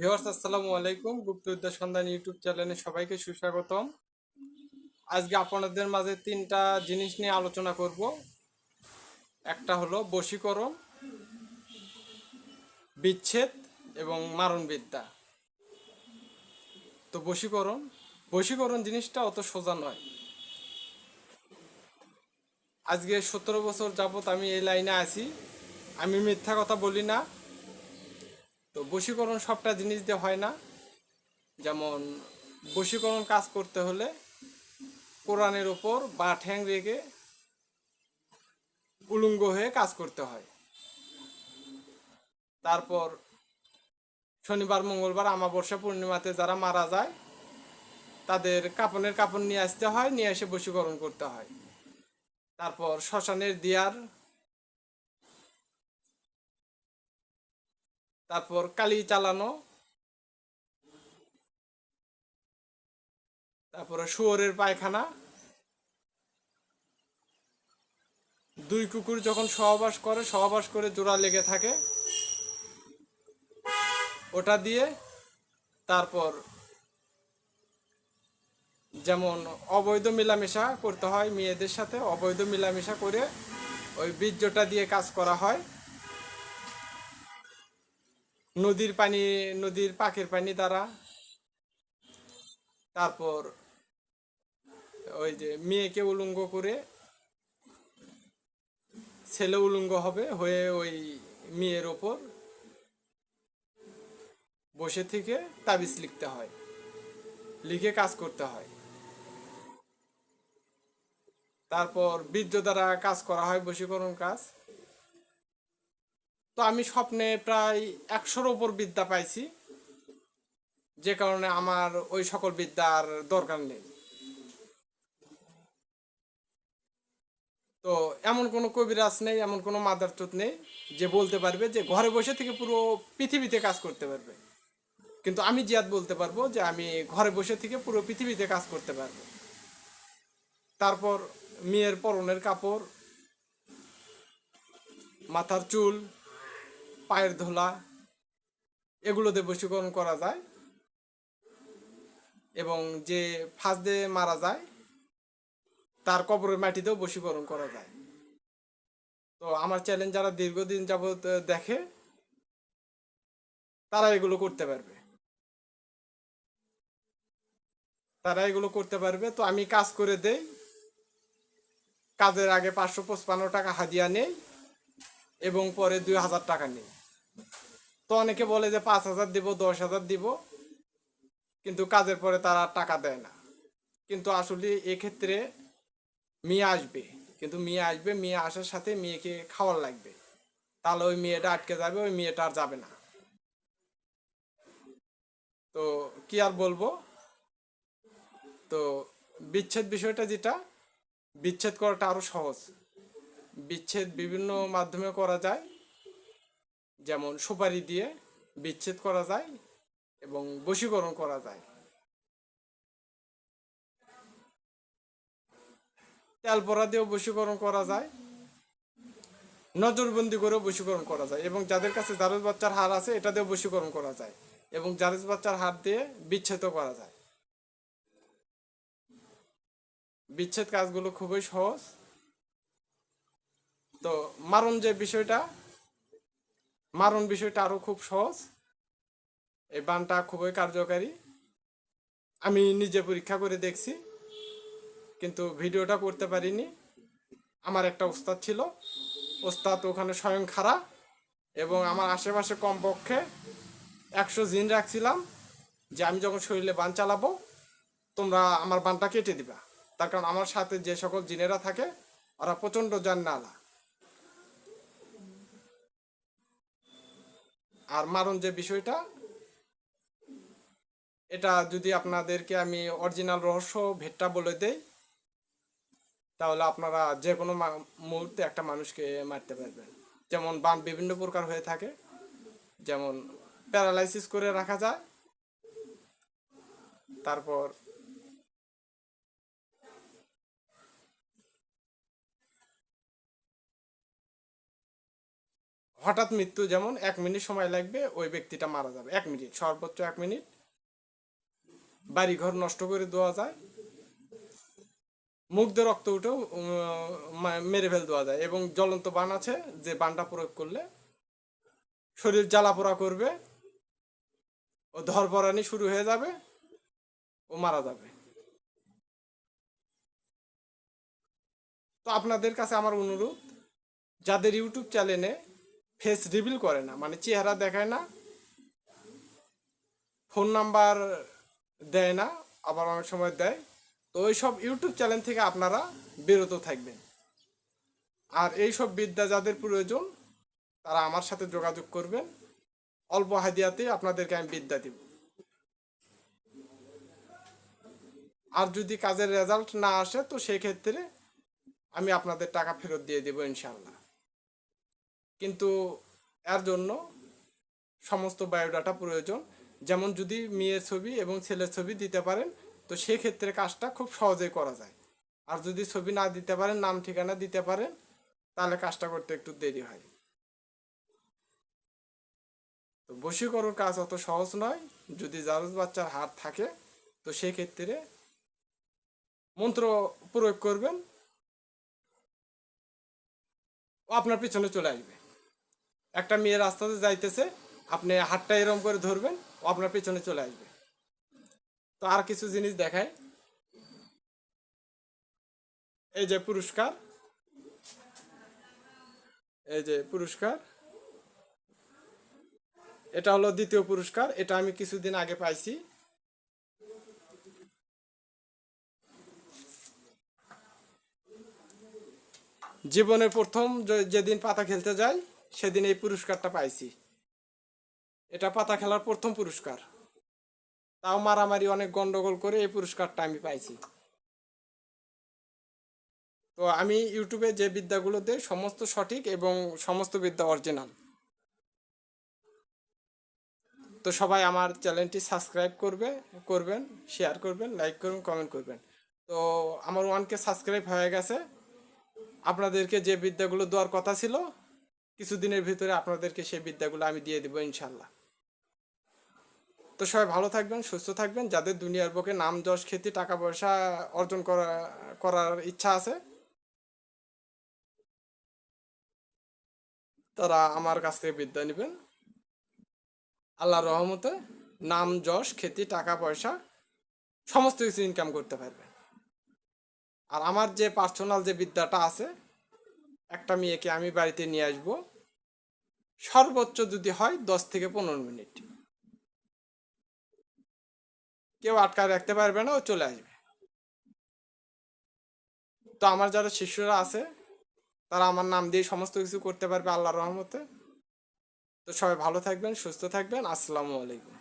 Viewers, আসসালামু আলাইকুম। গুপ্তবিদ্যা সন্ধান ইউটিউব চ্যানেলে সবাইকে সুস্বাগতম। আজকে আপনাদের মাঝে তিনটা জিনিস নিয়ে আলোচনা করব। একটা হলো বশীকরণ, বিচ্ছেদ এবং মারণবিদ্যা। তো বশীকরণ বশীকরণ জিনিসটা অত সোজা নয়। আজকে সতেরো বছর যাবত আমি এই লাইনে আছি। আমি মিথ্যা কথা বলি না। বশীকরণ সবটা জিনিস দিয়ে হয় না। যেমন বশীকরণ কাজ করতে হলে কোরআনের ওপর বা ঠ্যাং রেখে উলঙ্গ হয়ে কাজ করতে হয়। তারপর শনিবার, মঙ্গলবার, আমাবস্যা পূর্ণিমাতে যারা মারা যায়, তাদের কাপনের কাপড় নিয়ে আসতে হয়, নিয়ে এসে বশীকরণ করতে হয়। তারপর শ্মশানের দিয়ার তারপর কালি চালানো, তারপরে শুয়োরের পায়খানা, দুই কুকুর যখন সহবাস করে সহবাস করে জোড়া লেগে থাকে, ওটা দিয়ে তারপর যেমন অবৈধ মেলামেশা করতে হয় মেয়েদের সাথে, অবৈধ মেলামেশা করে ওই বীর্যটা দিয়ে কাজ করা হয়। নদীর পানি, নদীর পাখির পানি দ্বারা। তারপর ওই যে মেয়েকে উলঙ্গ করে ছেলে উলঙ্গ হবে হয়ে ওই মেয়ের ওপর বসে থেকে তাবিজ লিখতে হয়, লিখে কাজ করতে হয়। তারপর বীর্য দ্বারা কাজ করা হয় বশীকরণ কাজ। তো আমি স্বপ্নে প্রায় একশোর ওপর বিদ্যা পাইছি। যে কারণে আমার ওই সকল বিদ্যার দরকার নেই। তো এমন কোনো কবিরাজ নেই, এমন কোনো মাদারচোত নেই যে বলতে পারবে যে ঘরে বসে থেকে পুরো পৃথিবীতে কাজ করতে পারবে। কিন্তু আমি জিয়াদ বলতে পারব যে আমি ঘরে বসে থেকে পুরো পৃথিবীতে কাজ করতে পারব। তারপর মেয়ের পরনের কাপড়, মাথার চুল পায়ের ধোলা, এগুলোতে বশীকরণ করা যায় এবং যে ফাঁস দিয়ে মারা যায়, তার কবরের মাটিতেও বশীকরণ করা যায়। তো আমার চ্যালেঞ্জ যারা দীর্ঘদিন যাবত দেখে, তারা এগুলো করতে পারবে। তারা এগুলো করতে পারবে। তো আমি কাজ করে দেই। কাজের আগে পাঁচশো পঁচপান্ন টাকা হাদিয়া নেই এবং পরে দুই হাজার টাকা নেই। তো অনেকে বলে যে পাঁচ হাজার দিব, দশ হাজার দিব, কিন্তু কাজের পরে তারা টাকা দেয় না। কিন্তু আসলে এক্ষেত্রে মেয়ে আসবে, কিন্তু মেয়ে আসবে, মেয়ে আসার সাথে মেয়েকে খাওয়ার লাগবে। তাহলে ওই মেয়েটা আটকে যাবে, ওই মেয়েটা আর যাবে না। তো কি আর বলব? তো বিচ্ছেদ বিষয়টা যেটা, বিচ্ছেদ করাটা আরও সহজ। বিচ্ছেদ বিভিন্ন মাধ্যমে করা যায়। যেমন সুপারি দিয়ে বিচ্ছেদ করা যায় এবং বশীকরণ করা যায়। তেল পরা দিয়েও বশীকরণ করা যায়। নজরবন্দি করেও বশীকরণ করা যায় এবং যাদের কাছে জারজ বাচ্চার হার আছে এটা দিয়েও বশীকরণ করা যায় এবং জারজ বাচ্চার হার দিয়ে বিচ্ছেদ করা যায়। বিচ্ছেদ কাজগুলো খুবই সহজ। তো মারণ যে বিষয়টা মারণ বিষয়টা আরও খুব সহজ। এই বানটা খুবই কার্যকারী। আমি নিজে পরীক্ষা করে দেখছি, কিন্তু ভিডিওটা করতে পারিনি। আমার একটা ওস্তাদ ছিল। ওস্তাদ ওখানে স্বয়ং খাড়া এবং আমার আশেপাশে কমপক্ষে একশো জিন রাখছিলাম যে আমি যখন শরীরে বান চালাবো, তোমরা আমার বানটা কেটে দিবা। তার কারণ আমার সাথে যে সকল জিনেরা থাকে, ওরা প্রচণ্ড জান্নালা। আর মারণ যে বিষয়টা, এটা যদি আপনাদেরকে আমি অরিজিনাল রহস্য ভেটটা বলে দেই, তাহলে আপনারা যে কোনো মুহূর্তে একটা মানুষকে মারতে পারবেন। যেমন বান বিভিন্ন প্রকার হয়ে থাকে, যেমন প্যারালাইসিস করে রাখা যায়, তারপর হঠাৎ মৃত্যু যেমন এক মিনিট সময় লাগবে, ওই ব্যক্তিটা মারা যাবে। এক মিনিট, সর্বোচ্চ এক মিনিট। বাড়িঘর নষ্ট করে দেওয়া যায়। দিয়ে রক্ত উঠেও মেরে ফেল দেওয়া যায় এবং জ্বলন্ত বান আছে, যে বানটা প্রয়োগ করলে শরীর জ্বালাপোড়া করবে, ও ধরপরানি শুরু হয়ে যাবে, ও মারা যাবে। তো আপনাদের কাছে আমার অনুরোধ, যাদের ইউটিউব চ্যানেলে ফেস রিভিল করে না মানে চেহারা দেখায় না ফোন নাম্বার দেয় না, আবার অনেক সময় দেয়। তো ওই সব ইউটিউব চ্যানেল থেকে আপনারা বিরত থাকবেন। আর এই সব বিদ্যা যাদের প্রয়োজন, তারা আমার সাথে যোগাযোগ করবেন। অল্প হাদিয়াতে আপনাদেরকে আমি বিদ্যা দিব। আর যদি কাজের রেজাল্ট না আসে, তো সেক্ষেত্রে আমি আপনাদের টাকা ফেরত দিয়ে দেবো ইনশাল্লাহ কিন্তু এর জন্য সমস্ত বায়োডাটা প্রয়োজন। যেমন যদি মেয়ের ছবি এবং ছেলের ছবি দিতে পারেন, তো সেক্ষেত্রে কাজটা খুব সহজেই করা যায়। আর যদি ছবি না দিতে পারেন, নাম ঠিকানা দিতে পারেন, তাহলে কাজটা করতে একটু দেরি হয়। তো বশীকরণ কাজ অত সহজ নয়। যদি জারজ বাচ্চার হাত থাকে, তো সেক্ষেত্রে মন্ত্র প্রয়োগ করবেন। ও আপনার পিছনে চলে আসবে। একটা মেয়ে রাস্তাতে যাইতেছে, আপনি হাতটা এরম করে ধরবেন, ও আপনার পেছনে চলে আসবে। তো আর কিছু জিনিস দেখায়। এই যে পুরস্কার। এই যে পুরস্কার। এটা হলো দ্বিতীয় পুরস্কার, এটা আমি কিছুদিন আগে পাইছি। জীবনের প্রথম যেদিন পাতা খেলতে যাই সেদিন এই পুরস্কারটা পাইছি। এটা পাতা খেলার প্রথম পুরস্কার। তাও মারামারি অনেক গন্ডগোল করে এই পুরস্কারটা আমি পাইছি। তো আমি ইউটিউবে যে বিদ্যাগুলো দেই, সমস্ত সঠিক এবং সমস্ত বিদ্যা অরিজিনাল। তো সবাই আমার চ্যানেলটি সাবস্ক্রাইব করবে, করবেন শেয়ার করবেন লাইক করবেন কমেন্ট করবেন। তো আমার ওয়ানকে সাবস্ক্রাইব হয়ে গেছে। আপনাদেরকে যে বিদ্যাগুলো দেওয়ার কথা ছিল কিছুদিনের ভিতরে আপনাদেরকে সেই বিদ্যাগুলো আমি দিয়ে দেবো ইনশাল্লাহ তো সবাই ভালো থাকবেন, সুস্থ থাকবেন। যাদের দুনিয়ার বুকে নাম, যশ, খ্যাতি, টাকা পয়সা অর্জন করা, করার ইচ্ছা আছে, তারা আমার কাছ থেকে বিদ্যা নেবেন। আল্লাহর রহমতে নাম, যশ, খ্যাতি, টাকা পয়সা সমস্ত কিছু ইনকাম করতে পারবেন আর আমার যে পার্সোনাল যে বিদ্যাটা আছে, একটা মেয়েকে আমি বাড়িতে নিয়ে আসব। সর্বোচ্চ যদি হয় দশ থেকে পনেরো মিনিট। কেউ আটকায় রাখতে পারবে না, ও চলে আসবে। তো আমার যারা শিষ্যরা আছে, তারা আমার নাম দিয়ে সমস্ত কিছু করতে পারবে আল্লাহ রহমতে। তো সবাই ভালো থাকবেন, সুস্থ থাকবেন। আসসালামু আলাইকুম।